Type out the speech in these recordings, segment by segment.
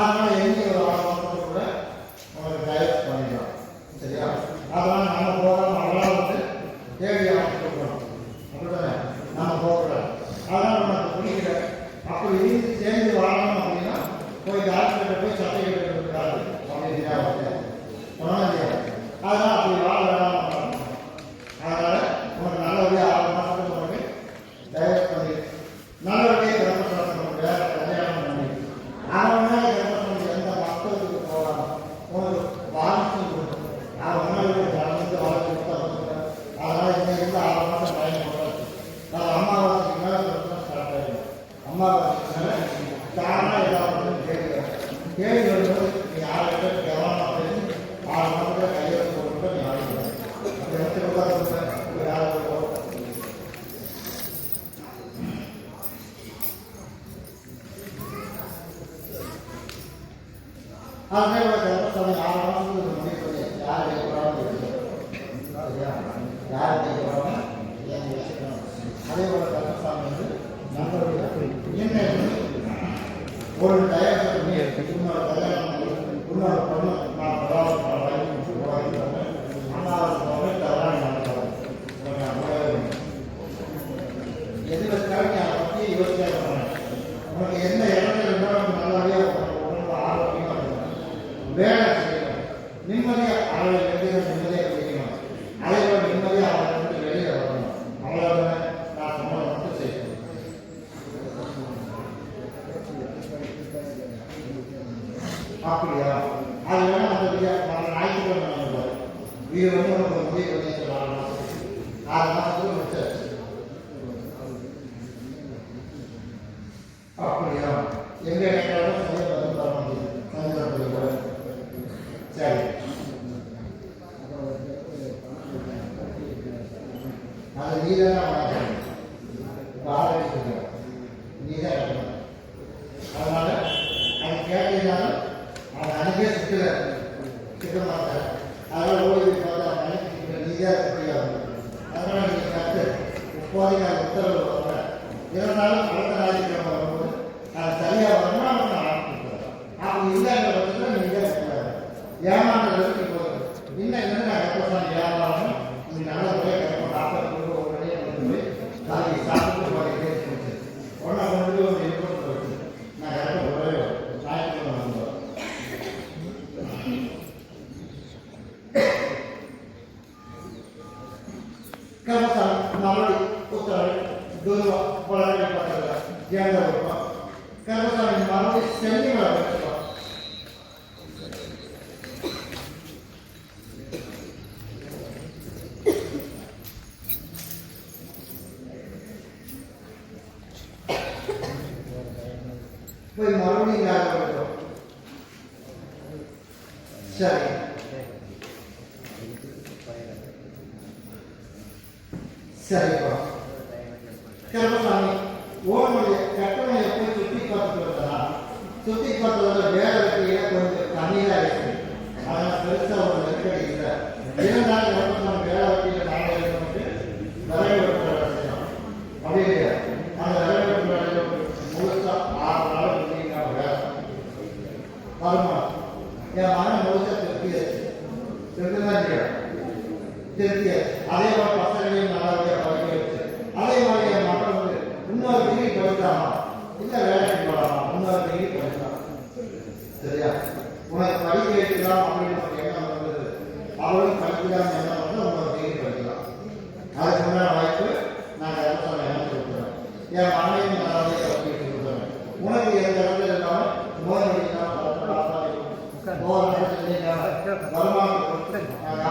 他也没有。அதே போல யார் ஆனாலும் முடிவு கிடையாது யார் கேட்கப்படாமல் யார் கேட்கப்படாமல் அதே போல கருப்பசாமி வந்து நண்பர்கள் ஒரு டயர் அப்படியா அது வேணா அந்த ஞாயிற்றுக்கிழமை இது வந்து நமக்கு வந்து இருபத்தி அப்படியா எங்க மறுபடியும் ஞாபகம் இருக்கும் சரி. சரிப்பா. கிரமசாமி ஓனுடைய கட்டணம் எப்படி சுற்றி பார்த்துட்டு வந்தா சுத்தி பார்த்ததோட வேலை வெட்டியில கொஞ்சம் கம்மியா இருக்கு அதனால் பெருசாக ஒரு நெருக்கடி இல்லை. இருந்தாலும் கருமசாமி வேலை வெட்டியில நாங்கள் இருந்து விரைவு வெட்டுற வேலை செய்யணும் அப்படி இல்லையா அந்த விரைவு வெட்டுற வேலையை முழுசா ஆறு நாள் பண்ணீங்கன்னா வேலை வருமானம் என் மகன் முழுசா திருப்தியாச்சு திருப்திதான் இல்லையா திருப்தியாச்சு அதே மாதிரி பசங்களையும் நல்லபடியாக படிக்க வச்சு அதே மாதிரி என் மகன் வந்து இன்னொரு இல்லை வேலைக்கு போகலாமா இன்னொரு படிக்கலாம் சரியா உனக்கு படிக்க வைக்கலாம் அப்படின்னு எண்ணம் வந்தது படிக்கலாம் எண்ணம் வந்து இன்னொரு டிகிரி படிக்கலாம் அதுக்கு முன்னாடி வாய்ப்பு என்ன கொடுக்குறேன் என் மகனையும் நல்லபடியாக படிக்க கொடுக்குறேன் உனக்கு எந்த இடத்துல இல்லாமல் நோய்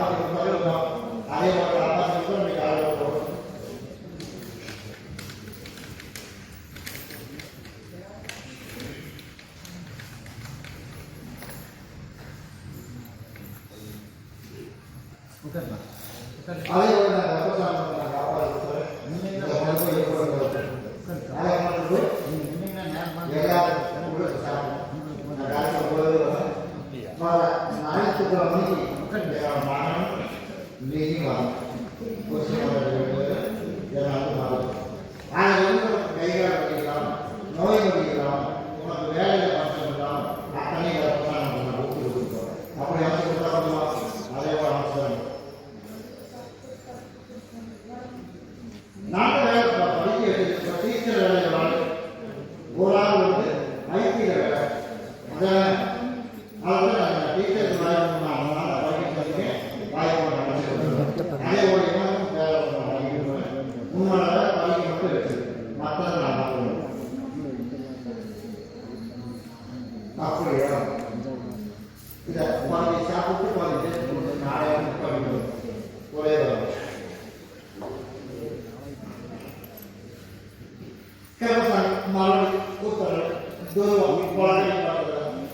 நொடி வருமானம் அதே மாதிரி அதான் அதாவது நான் டீச்சர் வாய்ப்பு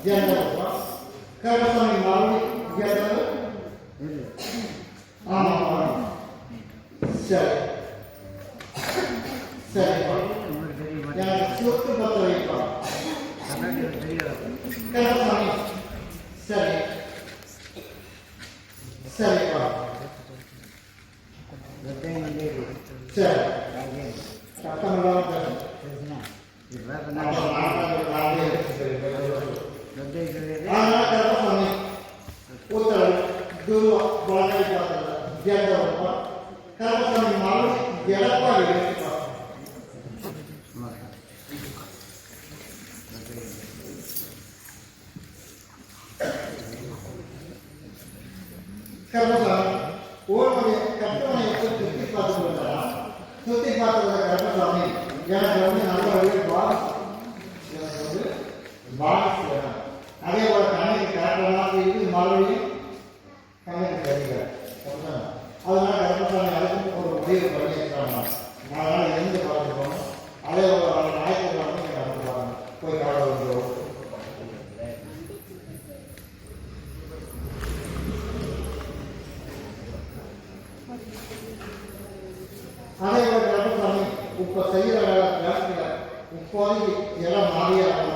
நான் அதனால படிக்கிறதுக்கு வாய்ப்பு நான் அமைச்சு சரி சரி எனக்கு சொத்து பத்த வைப்பா கரசாமி சரி சரிப்பா சரி சத்தம் இல்லாம பேசணும் அப்புறம் நாட்டாளர் நாளே எடுத்து அதனால கருப்பசாமி உத்தரவு குரு வாழ்க்கை பார்த்தது ஜெயந்தவப்பா கருப்பசாமி மாவு எடப்பாடி எடுத்துப்பா கருப்பசாமி ஓனுடைய கட்டுமனையை போய் சுத்தி பார்த்துட்டு வந்தா சுத்தி பார்த்ததுல கருப்பசாமி எனக்கு வந்து நல்ல வழியில் பாஸ் எனக்கு வந்து பாஸ் வேணும் அதே போல கண்ணுக்கு காட்டலாம் இது மறுபடியும் கண்ணுக்கு தெரியல அதனால கருப்பசாமி அதுக்கும் ஒரு முடிவு பண்ணி இருக்காங்க அதனால எந்த பார்த்து அதே போல வர ஞாயிற்றுக்கிழமை நீங்கள் நடந்து போய் காட வந்துடும் அதே போல கருப்பசாமி இப்போ செய்கிற வேலை வேலையில் இப்போதைக்கு எல்லாம் மாறியாகணும்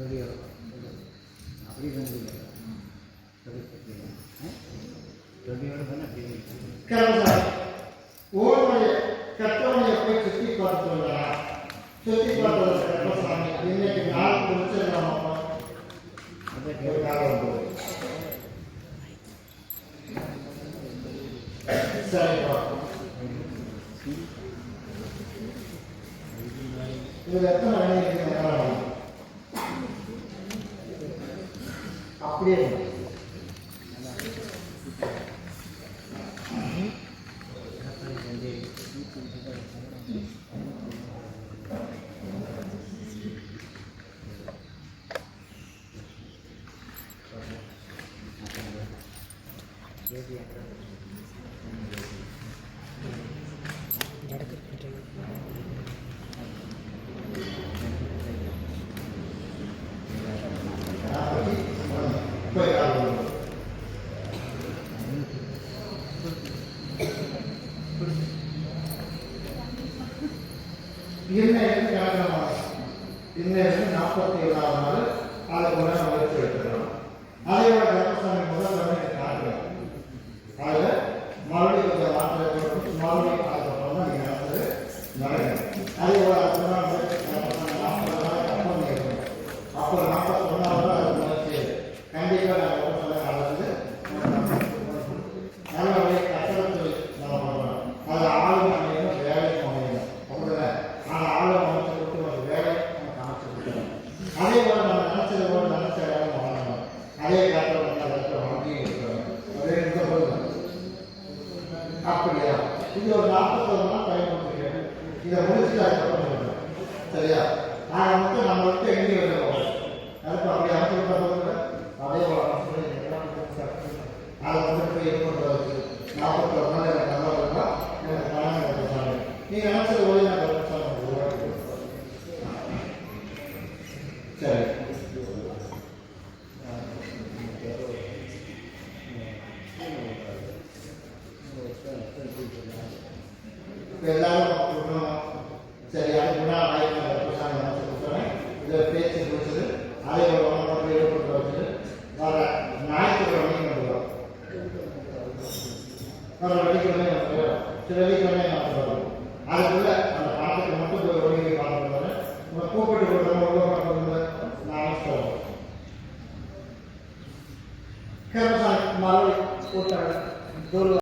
சொல்லி அப்படி சொல்லுங்க சொல்லியோட பண்ண அப்படி கர்மசாமி ஓடுடைய கட்டவனையை போய் சுற்றி பார்த்துட்டு வந்தா சுற்றி பார்த்தது கர்மசாமி இன்னைக்கு நாள் முடிச்சிடலாமா ஒரு காலம் போகுது சரிப்பா இதுல எத்தனை வேலை இருக்கு நேரம் அப்படியே இருக்கு. நாற்பத்தி போய் மாதம் நாற்பத்தி ஏழாவது நாள் அதை கூட முயற்சி எடுத்துக்கிறோம் அதே மாதிரி கருப்பசாமி முதல் வந்து காட்டுறாங்க அதில் மறுபடியும் கொஞ்சம் மாற்றம் கொடுத்து மறுபடியும் அதுக்கப்புறம் தான் நீங்கள் நடக்கும் அதே அதுக்கு தான் வந்து கருப்பசாமி நாற்பது நாள் அப்புறம் இருக்கணும் அப்போ நாற்பத்தி ஒன்றாவது நாள் அது முயற்சி கண்டிப்பாக நாங்கள் உடம்புல கலந்து நல்ல வழி கட்டடத்தில் நம்ம பண்ணுறோம் அது ஆளும் அமையணும் வேலையும் அமையணும் அப்படிதானே ஆனால் ஆளும் அமைச்சு கொடுத்து ஒரு வேலை நமக்கு அமைச்சு கொடுக்கணும் அதே போல் நம்ம நினச்சது போல் நினச்ச வேலை வாங்கணும் அதே காட்டில் வந்து அதை வாங்கியும் இருக்கணும் அதே இந்த பொருள் அப்படியா இது ஒரு நாற்பத்தொரு நாள் பயன்படுத்திக்கிறேன் இதை முடிச்சுட்டு அதுக்கப்புறம் சொல்றேன். சரியா நான் வந்து நம்ம விட்டு எங்கேயும் வெளியே போகணும் அதுக்கு அப்படி அமைச்சு கொடுத்தா அதே போல அமைச்சு அதை வந்து போய் இது பண்ணுறதுக்கு நாற்பத்தொரு நாள் எனக்கு நல்லா இருக்கா எனக்கு பணம் எனக்கு நீங்கள் நினச்சது போய் நான் கருப்பசாமி உருவாக்கி கொடுத்தேன். சரி இப்ப எல்லாரும் கொடுக்கணும் சரி அதுக்கு முன்னாடி ஆயிரத்தி கருப்பசாமி அமைச்சு கொடுத்தேன் இதை பேச்சு முடிச்சது அதே ஒரு ஒன்று மட்டும் ஈடுபட்டு வச்சுட்டு வர ஞாயிற்றுக்கிழமையும் பண்ணுவோம் நம்ம வெள்ளிக்கிழமை பண்ணுவோம் சில வெள்ளிக்கிழமை நான் பண்ணுவோம் அதுக்குள்ள அந்த பணத்துக்கு மட்டும் போய் ஒழுங்கை பார்க்கணும் உங்களை கூப்பிட்டு கொடுத்தோம் உருவாக்கம் கொடுங்க நான் சொல்லுவோம் கருப்பசாமி மறுபடி கூட்டம்